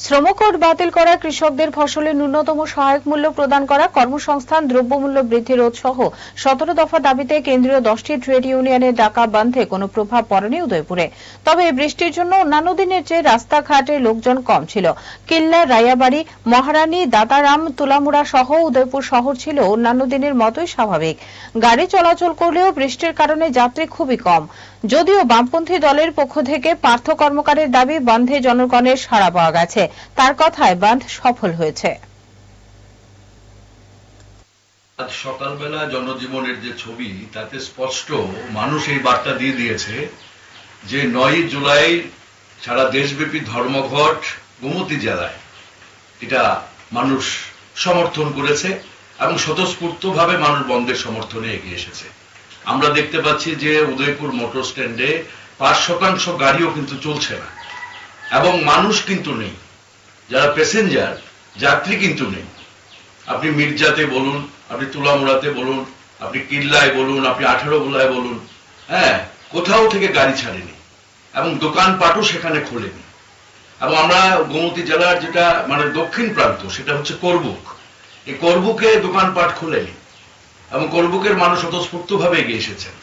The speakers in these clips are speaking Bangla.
শ্রমকোড বাতিল করা কৃষকদের ফসলের ন্যূনতম সহায়ক মূল্য প্রদান করা কর্মসংস্থান দ্রব্যমূল্য বৃদ্ধি রোধ সহ সতেরো দফা দাবিতে কেন্দ্রীয় দশটি ট্রেড ইউনিয়নের ডাকা বন্ধে কোনো প্রভাব পড়েনি উদয়পুরে। তবে বৃষ্টির জন্য অন্যান্য দিনের চেয়ে রাস্তাঘাটে লোকজন কম ছিল। কিল্লা, রায়াবাড়ি, মহারানী, দাতারাম, তুলামুড়া সহ উদয়পুর শহর ছিল অন্যান্য দিনের মতোই স্বাভাবিক। গাড়ি চলাচল করলেও বৃষ্টির কারণে যাত্রী খুবই কম। যদিও বামপন্থী দলের পক্ষ থেকে পার্থ কর্মকারের দাবি বন্ধে জনগণের সাড়া পাওয়া গেছে। তার কথায় বাঁধ সফল হয়েছে। আজ সকালবেলা জনজীবনের যে ছবি, তাতে স্পষ্ট মানুষ এই বার্তা দিয়ে দিয়েছে যে নয় জুলাই সারা দেশব্যাপী ধর্মঘট গোমতী জেলায়। এটা মানুষ সমর্থন করেছে এবং স্বতঃস্ফূর্তভাবে মানুষ বন্ধের সমর্থনে এগিয়ে এসেছে। আমরা দেখতে পাচ্ছি যে উদয়পুর মোটর স্ট্যান্ডে পাঁচ শতাংশ গাড়িও কিন্তু চলছে না এবং মানুষ কিন্তু নেই। যারা প্যাসেঞ্জার যাত্রী কিন্তু নেই। আপনি মির্জাতে বলুন, আপনি তুলামুড়াতে বলুন, আপনি কিল্লায় বলুন, আপনি আঠেরো গোলায় বলুন হ্যাঁ কোথাও থেকে গাড়ি ছাড়েনি এবং দোকানপাটও সেখানে খোলেনি। এবং আমরা গোমতী জেলার যেটা মানে দক্ষিণ প্রান্ত, সেটা হচ্ছে করবুক। এই করবুকে দোকানপাট খোলেনি এবং করবুকের মানুষ স্বতঃস্ফূর্ত ভাবে এগিয়ে এসেছেন।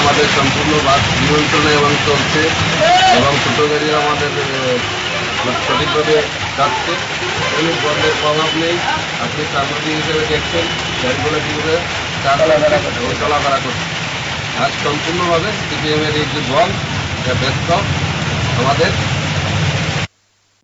আমাদের সম্পূর্ণ বাস নিয়ন্ত্রণে এবং চলছে এবং ছোট গাড়ি আমাদের কোনো প্রভাব নেই। আপনি সাংবাদিক হিসেবে দেখছেন, গাড়িগুলো কীভাবে চলাফেরা করছে। আজ সম্পূর্ণভাবে সিপিএমের এই যে দল এটা ব্যস্ত আমাদের।